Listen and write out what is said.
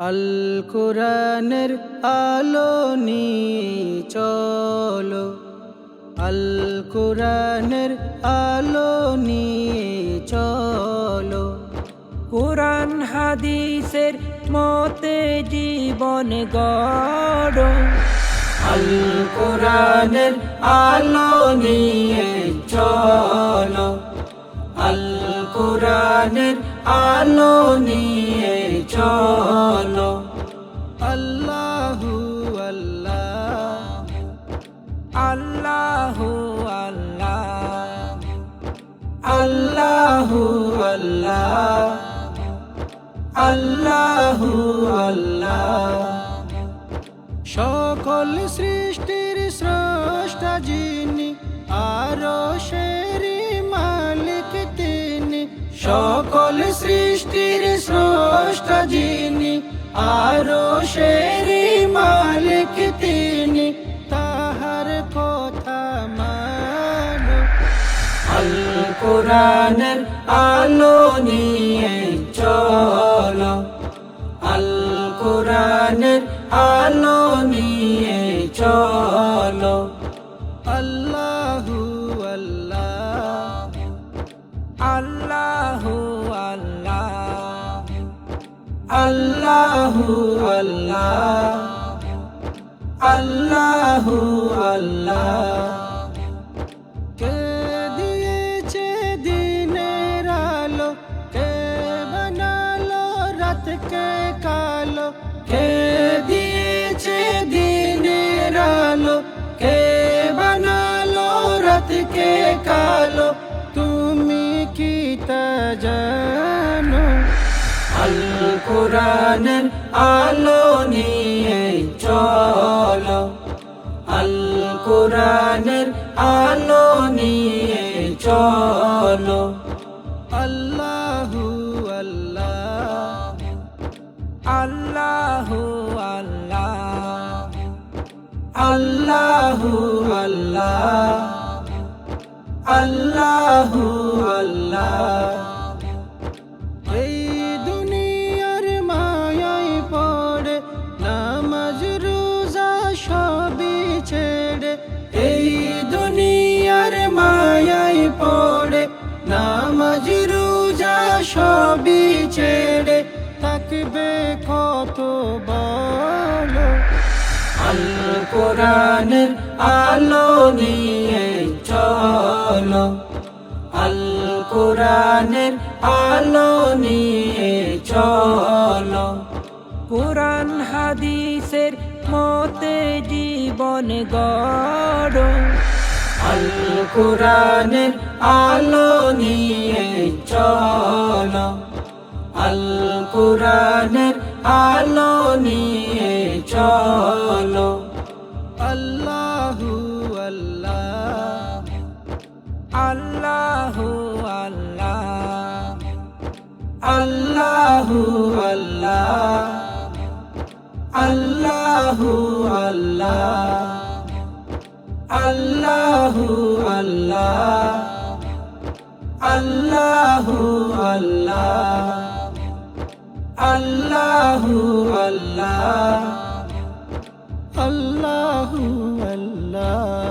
আল কোরআনের আলো চলো আল কোরআনের আলো চলো। কোরআন হাদিসের মতে জীবন গড়। আল কোরআনের আলো নিয়ে চলো। আল কোরআনের আলো নিয়ে চলো। আল্লাহু, আল্লাহ আল্লাহু। সকল সৃষ্টির স্রষ্টা যিনি, আরও শেরি মালিক তিনি। সকল সৃষ্টির স্রষ্টা যিনি, আরও শেরি মালিক তিনি। তাহার কথা মানো। আল কোরআনের আলো নিয়ে চলো। আল কোরআনের আলো নিয়ে চলো। আল্লাহু আল্লাহ আল্লাহ আল্লাহ, আল্লাহু আল্লাহ, আল্লাহু রাতকে কালো, কে দিয়েছে দিনের আলো? কে বানালো রাতকে কালো? তুমি কি তা জানো? আল কোরআনের আলো নিয়ে চলো। আল কোরআনের আলো নিয়ে চলো। আল্লাহু আল্লাহ। আল্লাহ আল্লাহ। আল্লাহু আল্লাহ। আল্লাহু আল্লাহ। এই দুনিয়ার মায়াই পড়ে, নামাজ, রোজা সবই ছেড়ে। এই দুনিয়ার মায়াই পড়ে, নামাজ, রোজা সবই ছেড়ে। থাকবে কত বলো। আল কোরআনের আলো নিয়ে চলো। আল কোরআনের আলো নিয়ে চলো। কোরআন হাদিসের মতে জীবন গড়। আল কোরআনের আলো নিয়ে চলো। আল কোরআনের চলো আল্লাহু আল্লাহ। আল্লাহ আল্লাহ। আল্লাহু আল্লাহ। আল্লাহু আল্লাহ। আল্লাহু আল্লাহ। আল্লাহু আল্লাহ। আল্লাহু আল্লাহ। আল্লাহু আল্লাহ